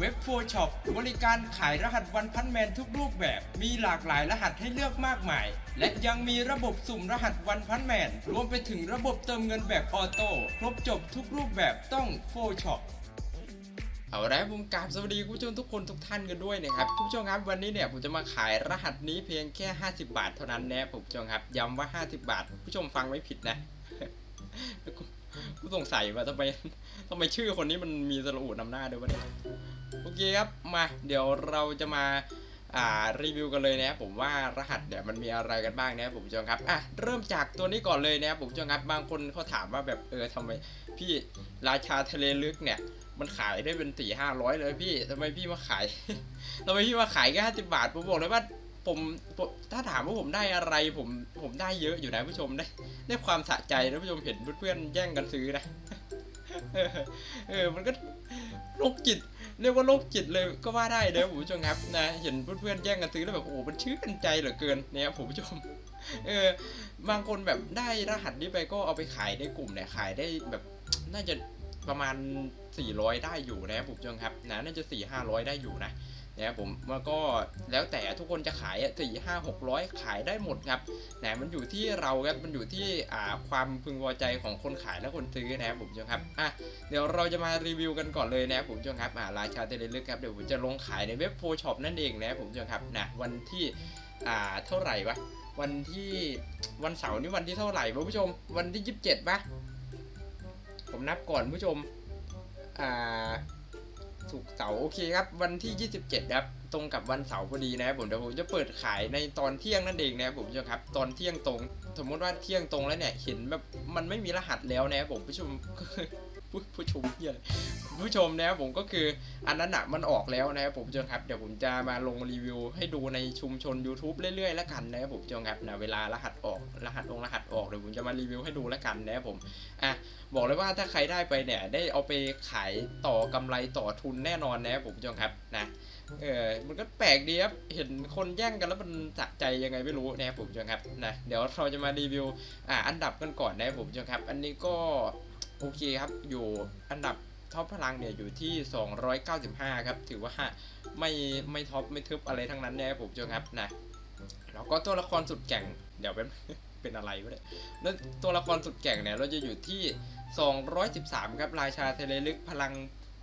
เว็บโฟช็อปบริการขายรหัสวันพันแมนทุกรูปแบบ มีหลากหลายรหัสให้เลือกมากมาย และยังมีระบบสุ่มรหัสวันพันแมน รวมไปถึงระบบเติมเงินแบบออโต้ครบจบทุกรูปแบบต้องโฟช็อปเอาละผมกราบสวัสดีคุณผู้ชมทุกคนทุกท่านกันด้วยนะครับคุณผู้ชมครับวันนี้เนี่ยผมจะมาขายรหัสนี้เพียงแค่ 50 บาทเท่านั้นนะผมผู้ชมครับย้ำว่า 50 บาทผู้ชมฟังไม่ผิดนะผู้สงสัยว่าทำไมทำไมชื่อคนนี้มันมีสระอูนำหน้าด้วยวะเนี่ย โอเคครับมาเดี๋ยวเราจะมาอ่ารีวิวกันเลยนะครับผมว่ารหัสเนี่ยมันมีอะไรกันบ้างนะครับผมผู้ชมครับอะเริ่มจากตัวนี้ก่อนเลยนะครับผมผู้ชมครับบางคนเขาถามว่าแบบเออทำไมพี่ราชาทะเลลึกเนี่ยมันขายได้เป็นสี่ห้าร้อยเลยพี่ทำไมพี่มาขายทำไมพี่มาขายแค่ห้าสิบบาทผมบอกเลยว่าผมถ้าถามว่าผมได้อะไรผมผมได้เยอะอยู่นะผู้ชมได้ได้ความสะใจนะผู้ชมเห็นเพื่อนๆแย่งกันซื้อนะเออเออมันก็โรคจิต เรียกว่าโรคจิตเลยก็ว่าได้นะผมผู้ชมครับนะเห็นเพื่อนๆแย่งกันซื้อแล้วแบบโอ้โหมันชื่อกันใจเหลือเกินเนี่ยผมผู้ชมเออบางคนแบบได้รหัสนี้ไปก็เอาไปขายในกลุ่มเนี่ยขายได้แบบน่าจะประมาณ 400 ได้อยู่นะครับผมผู้ชมครับนะน่าจะ 4 500 ได้อยู่นะ นะครับผมมันก็แล้วแต่ทุกคนจะขายสี่ห้าหกร้อยขายได้หมดครับนะมันอยู่ที่เราครับมันอยู่ที่อ่าความพึงพอใจของคนขายและคนซื้อนะครับผมผู้ชมครับอะเดี๋ยวเราจะมารีวิวกันก่อนเลยนะครับผมผู้ชมครับอ่าราชาเทเลลึกครับเดี๋ยวผมจะลงขายในเว็บโฟช็อปนั่นเองนะครับผมผู้ชมครับนะวันที่อ่าเท่าไหร่วะวันที่วันเสาร์นี่วันที่เท่าไหร่วะผู้ชม วันที่ยี่สิบเจ็ดปะผมนับก่อนผู้ชมอ่า สุกร์เสาร์โอเคครับ วันที่ 27 ครับ ตรงกับวันเสาร์พอดีนะครับผมเดี๋ยวผมจะเปิดขายในตอนเที่ยงนั่นเองนะครับผมผู้ชมครับ ตอนเที่ยงตรง สมมติว่าเที่ยงตรงแล้วเนี่ยเห็นแบบมันไม่มีรหัสแล้วนะครับผมผู้ชม ผู้ชมเหียอะผู้ชมนะครับผมก็คืออันนั้นหนักมันออกแล้วนะครับผมผู้ชมครับเดี๋ยวผมจะมาลงรีวิว ให้ดูในชุมชน YouTube เรื่อยๆแล้วกันนะครับผมผู้ชมครับนะเวลารหัสออกรหัสองรหัสออกเดี๋ยวผมจะมารีวิวให้ดูแล้วกันนะครับผมอะบอกเลยว่าถ้าใครได้ไปเนี่ยได้เอาไปขายต่อกำไรต่อทุนแน่นอนนะครับผมผู้ชมครับนะเออมันก็แปลกดีครับ เห็นคนแย่งกันแล้วมันสะใจยังไงไม่รู้นะครับผมผู้ชมครับนะเดี๋ยวเราจะมารีวิวอ่าอันดับกันก่อนนะครับผมผู้ชมครับ อันนี้ก็ โอเคครับ อยู่อันดับท็อปพลังเนี่ยอยู่ที่ 295 ครับ ถือว่าไม่ไม่ท็อปไม่ทึบอะไรทั้งนั้นนะครับผมผู้ชมครับนะแล้วก็ตัวละครสุดแก่ง เดี๋ยวเป็นเป็นอะไรวะเนี่ยแล้วตัวละครสุดแก่งเนี่ยเราจะอยู่ที่ 213 ครับราชาเทเลลึกพลัง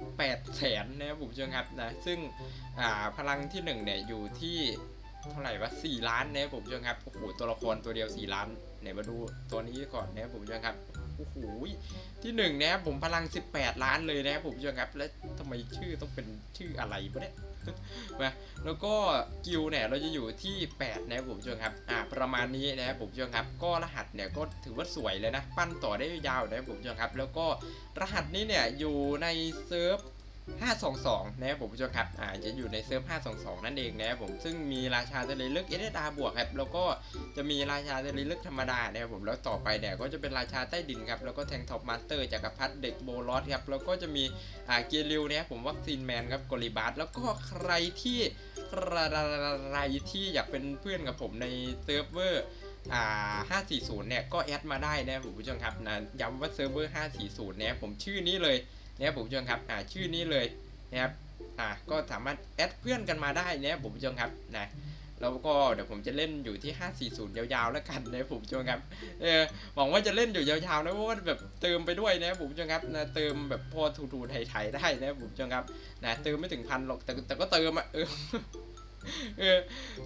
8แสนนะครับผมผู้ชมครับนะซึ่งอ่าพลังที่1เนี่ยอยู่ที่เท่าไหร่วะ4ล้านนะครับผมผู้ชมครับโอ้โหตัวละครตัวเดียว 4 ล้านเนี่ยมาดูตัวนี้ก่อนนะครับผมผู้ชมครับโอ้โหที่หนะครับผมพลัง 18 ล้านเลยนะครับผมผู้ชมครับแล้วทำไมชื่อต้องเป็นชื่ออะไรวะเนี่ยมาแล้วก็กิลเนี่ยเราจะอยู่ที่ 8 นะครับผมผู้ชมครับอ่าประมาณนี้นะครับผมผู้ชมครับ ก็รหัสเนี่ยก็ถือว่าสวยเลยนะ ปั้นต่อได้ยาวนะครับผมผู้ชมครับ แล้วก็รหัสนี้เนี่ยอยู่ในเซิร์ฟ 522 นะครับผมผู้ชมครับอ่าจะอยู่ในเซิร์ฟ 522 นั่นเองนะครับผมซึ่งมีราชาทะเลลึกเอเดดาบวกครับแล้วก็จะมีราชาทะเลลึกธรรมดานะครับผมแล้วต่อไปเนี่ยก็จะเป็นราชาใต้ดินครับแล้วก็แทงท็อปมาสเตอร์จักรพรรดิเด็กโบลอสครับแล้วก็จะมีอ่าเกียริวนะครับผมวัคซีนแมนครับกอลิบาสแล้วก็ใครที่ใครที่อยากเป็นเพื่อนกับผมในเซิร์ฟเวอร์อ่า540 เนี่ยก็แอดมาได้นะผมผู้ชมครับนะย้ำว่าเซิร์ฟเวอร์ 540 เนี่ยผมชื่อนี้เลย นะครับผมผู้ชมครับอ่าชื่อนี้เลยนะครับอ่าก็สามารถแอดเพื่อนกันมาได้นะครับผมผู้ชมครับนะแล้วก็เดี๋ยวผมจะเล่นอยู่ที่ 540 ยาวๆแล้วกันนะผมผู้ชมครับ เออหวังว่าจะเล่นอยู่ยาวๆนะเพราะว่าแบบเติมไปด้วยนะผมผู้ชมครับนะเติมแบบพอถูๆไทยๆได้นะผมผู้ชมครับนะเติมไม่ถึงพันหรอกแต่แต่ก็เติมอะเออเออ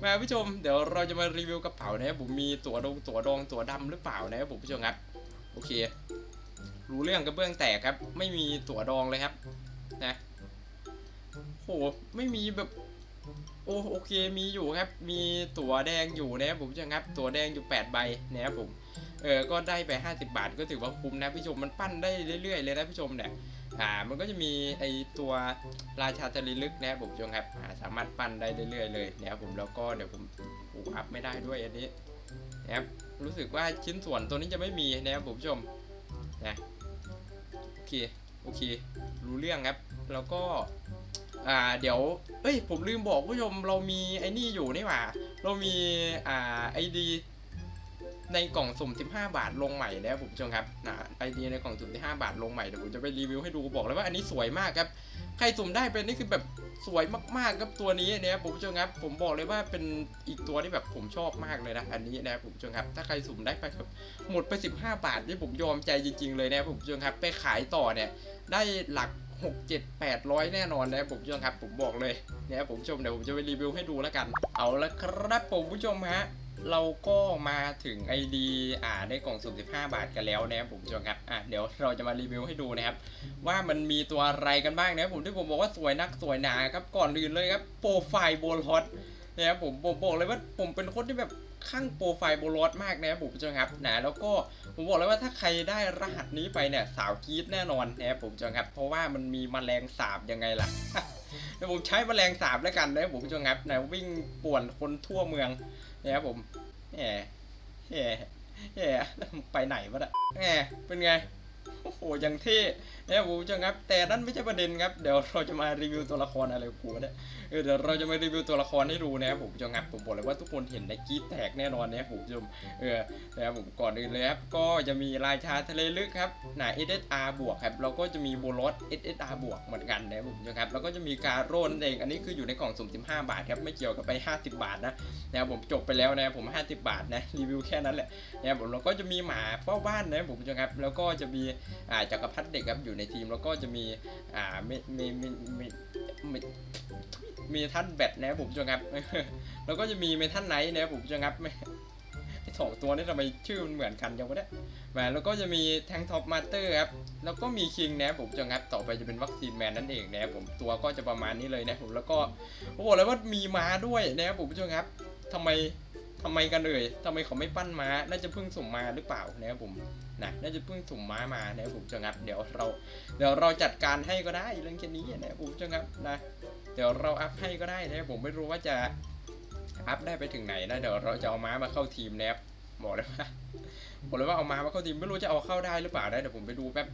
มาผู้ชมเดี๋ยวเราจะมารีวิวกระเป๋านะครับผมมีตัวดงตัวดองตัวดำหรือเปล่านะครับผมผู้ชมครับ โอเค รู้เรื่องกระเบื้องแตกครับ ไม่มีตัวดองเลยครับ นะโหไม่มีแบบ โอโอเคมีอยู่ครับ มีตัวแดงอยู่นะครับผมผู้ชมครับ ตัวแดงอยู่ 8 ใบนะครับผมเออก็ได้ไป 50 บาทก็ถือว่าคุ้มนะผู้ชมมันปั้นได้เรื่อยๆเลยนะผู้ชมเนี่ยอ่ามันก็จะมีไอตัวราชาทะเลลึกนะครับผมชมครับอ่าสามารถปั้นได้เรื่อยๆเลยนะครับผมแล้วก็เดี๋ยวผมผูอัพไม่ได้ด้วยอันนี้นะครับรู้สึกว่าชิ้นส่วนตัวนี้จะไม่มีนะครับผมชม นะโอเคโอเค รู้เรื่องครับ แล้วก็ อ่า เดี๋ยว เอ้ย ผมลืมบอกผู้ชม เรามีไอ้นี่อยู่นี่หว่า เรามี อ่า ไอดีในกล่องสุ่ม 15 บาทลงใหม่แล้วผมผู้ชมครับนะไอเดียในกล่องสุ่ม 15 บาทลงใหม่เดี๋ยวผมจะไปรีวิวให้ดูบอกเลยว่าอันนี้สวยมากครับ ใครสุ่มได้เป็นนี่คือแบบสวยมากๆครับตัวนี้นะครับผมผู้ชมครับผมบอกเลยว่าเป็นอีกตัวที่แบบผมชอบมากเลยนะอันนี้นะครับผมผู้ชมครับถ้าใครสุ่มได้ไปครับหมดไป 15 บาทนี่ผมยอมใจจริงๆเลยนะครับผมผู้ชมครับไปขายต่อเนี่ยได้หลัก6 7 8 0 0 แน่นอนนะครับผมผู้ชมครับผมบอกเลยนะครับผมผู้ชมเดี๋ยวผมจะไปรีวิวให้ดูแล้วกัน เอาละครับผมผู้ชมฮะ เราก็มาถึง ID อ่าในกล่องสุ่ม15 บาทกันแล้วนะครับผมผู้ชมครับอะเดี๋ยวเราจะมารีวิวให้ดูนะครับ ว่ามันมีตัวอะไรกันบ้างนะครับผมที่ผมบอกว่าสวยนักสวยหนาครับก่อนอื่นเลยครับโปรไฟล์โบลอตนะครับผมผมบอกเลยว่าผมเป็นคนที่แบบข้างโปรไฟล์โบลอตมากนะครับผมผู้ชมครับนะแล้วก็ผมบอกเลยว่าถ้าใครได้รหัสนี้ไปเนี่ยสาวกรีดแน่นอนนะครับผมผู้ชมครับเพราะว่ามันมีแมลงสาบยังไงล่ะเดี๋ยวผมใช้แมลงสาบแล้วกันนะครับผมผู้ชมครับนะวิ่งป่วนคนทั่วเมือง นี่ครับผมแหมแหมแหมไปไหนวะเนี่ยแหมเป็นไง โอ้โหยังเท่นะครับผมผู้ชมครับ แต่นั่นไม่ใช่ประเด็นครับ เดี๋ยวเราจะมารีวิวตัวละครอะไรของผมเนี่ยเออเดี๋ยวเราจะมารีวิวตัวละครให้ดูนะครับผมผู้ชมครับผมบอกเลยว่าทุกคนเห็นในกรีดแตกแน่นอนนะครับผมผู้ชมเออนะครับผมก่อนอื่นเลยครับก็จะมีราชาทะเลลึกครับหนา SSR บวกครับแล้วก็จะมีโบลอส SSR บวกเหมือนกันนะครับผมผู้ชมครับแล้วก็จะมีการโรนเองอันนี้คืออยู่ในกล่องสุ่ม15 บาทครับไม่เกี่ยวกับไป 50 บาทนะนะครับผมจบไปแล้วนะครับผม 50 บาทนะรีวิวแค่นั้นแหละนะครับผมแล้วก็จะมีหมาเฝ้าบ้านนะครับผมผู้ชมครับแล้วก็จะมีจักรพรรดิเด็กครับอยู่ในทีมแล้วก็จะมีอ่ามีมีมีมีมีมีท่านแบทนะครับผมผู้ชมครับแล้วก็จะมีเมทัลไนท์นะครับผมผู้ชมครับไม่สองตัวนี้ทำไมชื่อมันเหมือนกันจังวะเนี่ยแหมแล้วก็จะมีแทงท็อปมาสเตอร์ครับ แล้วก็มีคิงนะผมผู้ชมครับ ต่อไปจะเป็นวัคซีนแมนนั่นเองนะผม ตัวก็จะประมาณนี้เลยนะผม แล้วก็ผมบอกเลยว่ามีม้าด้วยนะผมผู้ชมครับทำไมทำไมกันเอ่ยทำไมเขาไม่ปั้นม้า น่าจะเพิ่งส่งมาหรือเปล่านะครับผม นะน่าจะเพิ่งสุ่มม้ามานะผมจะงับเดี๋ยวเรา เดี๋ยวเราจัดการให้ก็ได้เรื่องแค่นี้นะผมจะงับนะ เดี๋ยวเราอัพให้ก็ได้นะผมไม่รู้ว่าจะอัพได้ไปถึงไหนนะเดี๋ยวเราจะเอาม้ามาเข้าทีมนะครับบอกเลยว่าบอกเลยว่าเอาม้ามาเข้าทีมไม่รู้จะเอาเข้าได้หรือเปล่านะเดี๋ยวผมไปดูแป๊บ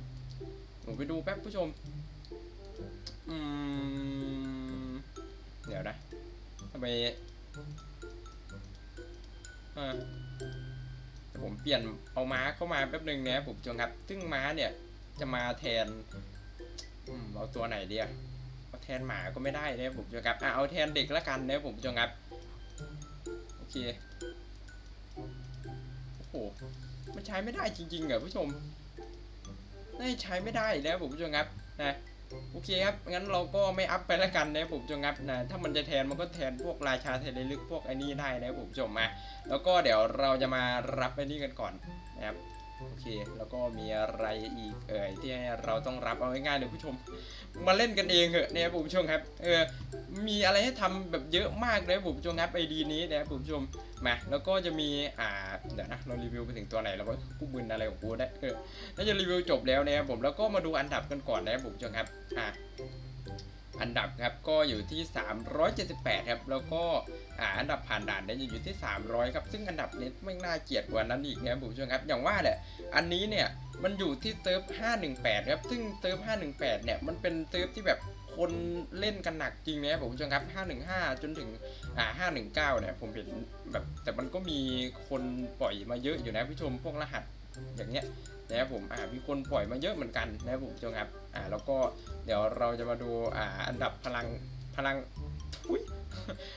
ผมไปดูแป๊บผู้ชม อืม เดี๋ยวนะทำไมอ่า ผมเปลี่ยนเอาม้าเข้ามาแป๊บหนึ่งนะผมจงครับ ซึ่งม้าเนี่ยจะมาแทนเอาตัวไหนเดีอะเอาแทนหมาก็ไม่ได้นะผมจงครับอะเอาแทนเด็กละกันนะผมจงครับโอเคโอ้โหมันใช้ไม่ได้จริงๆเหรอผู้ชมน่ใช้ไม่ได้นะผมจงครับนะ โอเคครับ งั้นเราก็ไม่อัพไปแล้วกันนะผมจงครับนะ ถ้ามันจะแทนมันก็แทนพวกราชาเทเลลึกพวกไอ้นี่ได้นะผมจบมา แล้วก็เดี๋ยวเราจะมารับไอ้นี่กันก่อนนะครับ เค แล้วก็มีอะไรอีกเอ่ยที่เราต้องรับเอาง่ายๆเลยผู้ชม มาเล่นกันเองเหอะนะครับผู้ชมครับเออมีอะไรให้ทำแบบเยอะมากเลยผมผู้ชมครับไอดีนี้นะครับผู้ชมมาแล้วก็จะมีอ่าเดี๋ยวนะเรารีวิวไปถึงตัวไหนแล้ววะกูมึนอะไรของกูได้เออน่าจะรีวิวจบแล้วนะครับผมแล้วก็มาดูอันดับกันก่อนนะครับผมผู้ชมครับอ่า อันดับครับก็อยู่ที่ 378 ครับ แล้วก็อันดับผ่านด่านเนี่ยอยู่ที่ 300 ครับ ซึ่งอันดับนี้ไม่น่าเกลียดกว่านั้นอีกนะครับผู้ชมครับ อย่างว่าแหละ อันนี้เนี่ยมันอยู่ที่เซิร์ฟ518 ครับ ซึ่งเซิร์ฟ518 เนี่ยมันเป็นเซิร์ฟที่แบบคนเล่นกันหนักจริงนะครับผมผู้ชมครับ 515 จนถึงอ่า519 เนี่ยผมเห็นแบบแต่มันก็มีคนปล่อยมาเยอะอยู่นะผู้ชมพวกรหัสอย่างเงี้ย นะครับผมอ่ามีคนปล่อยมาเยอะเหมือนกันนะครับผมผู้ชมครับอ่าแล้วก็เดี๋ยวเราจะมาดูอ่าอันดับพลังพลังทุย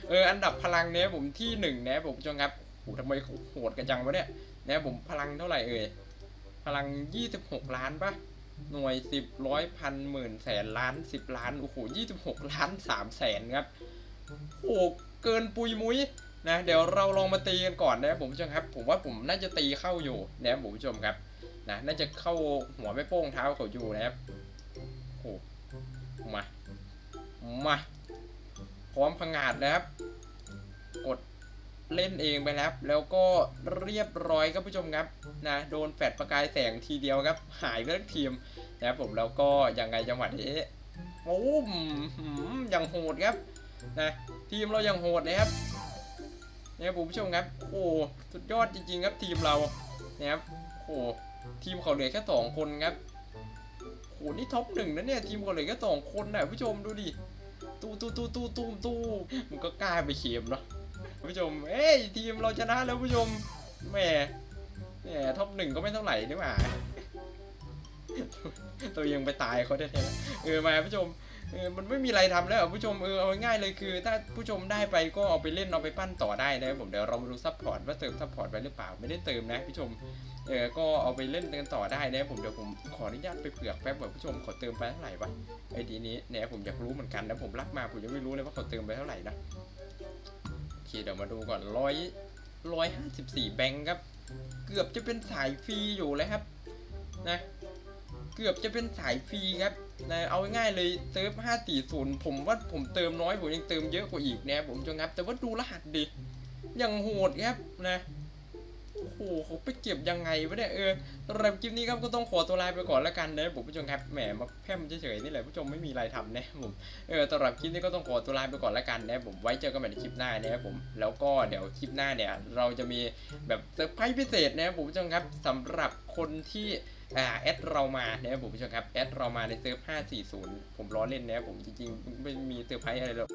เอออันดับพลังเนี่ยผมที่หนึ่งนะครับผมจงครับโหทำไมโหดกันจังวะเนี่ยนะผมพลังเท่าไหร่เอ่ยพลัง 26 ล้านปะหน่วย 10ร้อยพันหมื่นแสนล้าน 10 ล้านโอ้โห26 ล้าน3แสนครับโอ้โหเกินปุยมุยนะเดี๋ยวเราลองมาตีกันก่อนนะผมผู้ชมครับ ผมว่าผมน่าจะตีเข้าอยู่นะผมผู้ชมครับ นะน่าจะเข้าหัวไม่โป้งเท้าเขาอยู่นะครับโอ้โหมา มา พร้อมพังงาดนะครับ กดเล่นเองไปแล้วแล้วก็เรียบร้อยครับผู้ชมครับนะโดนแฟดประกายแสงทีเดียวครับ หายไปทั้งทีมนะครับผมแล้วก็ยังไงจังหวะนี้โอ้มหืมอย่างโหดครับนะทีมเรายังโหดนะครับนะครับผมผู้ชมครับ โอ้สุดยอดจริงๆครับทีมเรานะครับโอ้ ทีมเขาเหลือแค่สองคนครับโหนี่ท็อปหนึ่งนะเนี่ยทีมเขาเหลือแค่สองคนนะผู้ชมดูดิตู้ตู้ตู้ตู้ตู้ตู้มันก็กล้าไปเข็มเนาะผู้ชม เอ้ยทีมเราชนะแล้วผู้ชมแหมแหมท็อปหนึ่งก็ไม่เท่าไหร่นี่หว่าตัวยังไปตายเขาแท้ๆเออมาผู้ชม เออมันไม่มีอะไรทำแล้วผู้ชมเออเอาง่ายเลยคือ ถ้าผู้ชมได้ไปก็เอาไปเล่นเอาไปปั้นต่อได้นะครับผมเดี๋ยวเรามาดูซัพพอร์ตว่าเติมซัพพอร์ตไว้หรือเปล่าไม่ได้เติมนะผู้ชมเออก็เอาไปเล่นกันต่อได้นะครับผมเดี๋ยวผมขออนุญาตไปเผือกแป๊บว่าผู้ชมขอเติมไปเท่าไหร่วะไอ้ทีนี้เนี่ยผมอยากรู้เหมือนกันนะผมรับมาผมยังไม่รู้เลยว่าเขาเติมไปเท่าไหร่นะโอเคเดี๋ยวมาดูก่อนร้อยร้อยห้าสิบสี่แบงค์ครับ เกือบจะเป็นสายฟรีอยู่เลยครับนะเกือบจะเป็นสายฟรีครับ นะเอาง่ายเลยเติม540ผมว่าผมเติมน้อยผมยังเติมเยอะกว่าอีกนะผมจะงับ แต่ว่าดูรหัสดิยังโหดครับนะโอ้โหเขาไปเก็บยังไงวะเนี่ยเออสำหรับคลิปนี้ครับก็ต้องขอตัวลาไปก่อนแล้วกันนะผมผู้ชมครับแหมมาแพร่มเฉยๆนี่แหละผู้ชมไม่มีอะไรทำนะผมเออสำหรับคลิปนี้ก็ต้องขอตัวลาไปก่อนแล้วกันนะผมไว้เจอกันใหม่ในคลิปหน้านะครับผมแล้วก็เดี๋ยวคลิปหน้าเนี่ย เราจะมีแบบเซอร์ไพรส์พิเศษนะผมผู้ชมครับสำหรับคนที่ อ่าแอดเรามานะครับผมผู้ชมครับแอดเรามาในเซิร์ฟ540 ผมล้อเล่นนะครับผมจริงๆ ไม่มีเซอร์ไพรส์อะไรหรอก